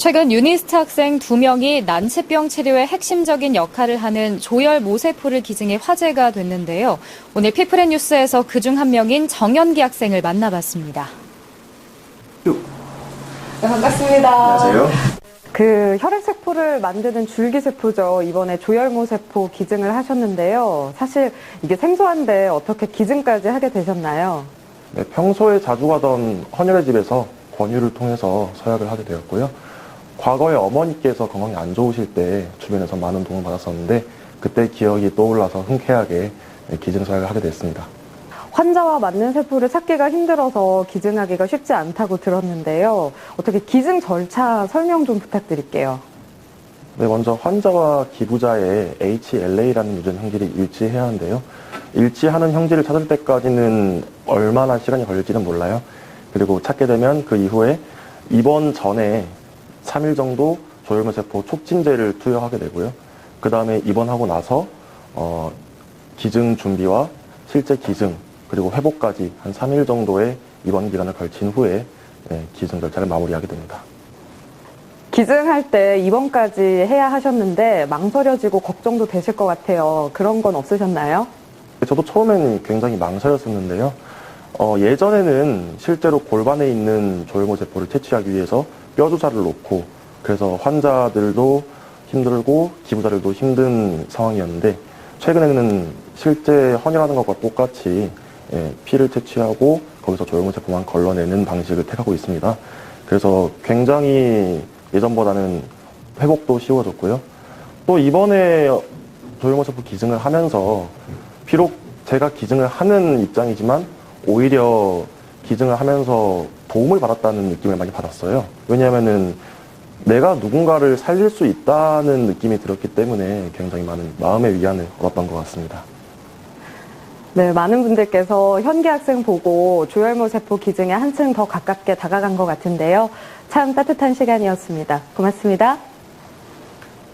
최근 유니스트 학생 2명이 난치병 치료에 핵심적인 역할을 하는 조혈 모세포를 기증해 화제가 됐는데요. 오늘 피플앤 뉴스에서 그중 한 명인 정연기 학생을 만나봤습니다. 네, 반갑습니다. 안녕하세요. 그 혈액세포를 만드는 줄기세포죠. 이번에 조혈모세포 기증을 하셨는데요. 사실 이게 생소한데 어떻게 기증까지 하게 되셨나요? 네, 평소에 자주 가던 헌혈의 집에서 권유를 통해서 서약을 하게 되었고요. 과거에 어머니께서 건강이 안 좋으실 때 주변에서 많은 도움을 받았었는데 그때 기억이 떠올라서 흔쾌하게 네, 기증 서약을 하게 됐습니다. 환자와 맞는 세포를 찾기가 힘들어서 기증하기가 쉽지 않다고 들었는데요. 어떻게 기증 절차 설명 좀 부탁드릴게요. 네, 먼저 환자와 기부자의 HLA라는 유전 형질이 일치해야 하는데요. 일치하는 형질을 찾을 때까지는 얼마나 시간이 걸릴지는 몰라요. 그리고 찾게 되면 그 이후에 입원 전에 3일 정도 조혈모세포 촉진제를 투여하게 되고요. 그 다음에 입원하고 나서 어, 기증 준비와 실제 기증 그리고 회복까지 한 3일 정도의 입원 기간을 걸친 후에 네, 기증 절차를 마무리하게 됩니다. 기증할 때 입원까지 해야 하셨는데 망설여지고 걱정도 되실 것 같아요. 그런 건 없으셨나요? 저도 처음에는 굉장히 망설였었는데요. 어, 예전에는 실제로 골반에 있는 조혈모세포를 채취하기 위해서 뼈 주사를 놓고 그래서 환자들도 힘들고 기부자들도 힘든 상황이었는데 최근에는 실제 헌혈하는 것과 똑같이 예, 피를 채취하고 거기서 조혈모세포만 걸러내는 방식을 택하고 있습니다. 그래서 굉장히 예전보다는 회복도 쉬워졌고요. 또 이번에 조혈모세포 기증을 하면서 비록 제가 기증을 하는 입장이지만 오히려 기증을 하면서 도움을 받았다는 느낌을 많이 받았어요. 왜냐하면은 내가 누군가를 살릴 수 있다는 느낌이 들었기 때문에 굉장히 많은 마음의 위안을 얻었던 것 같습니다. 네, 많은 분들께서 현기 학생 보고 조혈모 세포 기증에 한층 더 가깝게 다가간 것 같은데요. 참 따뜻한 시간이었습니다. 고맙습니다.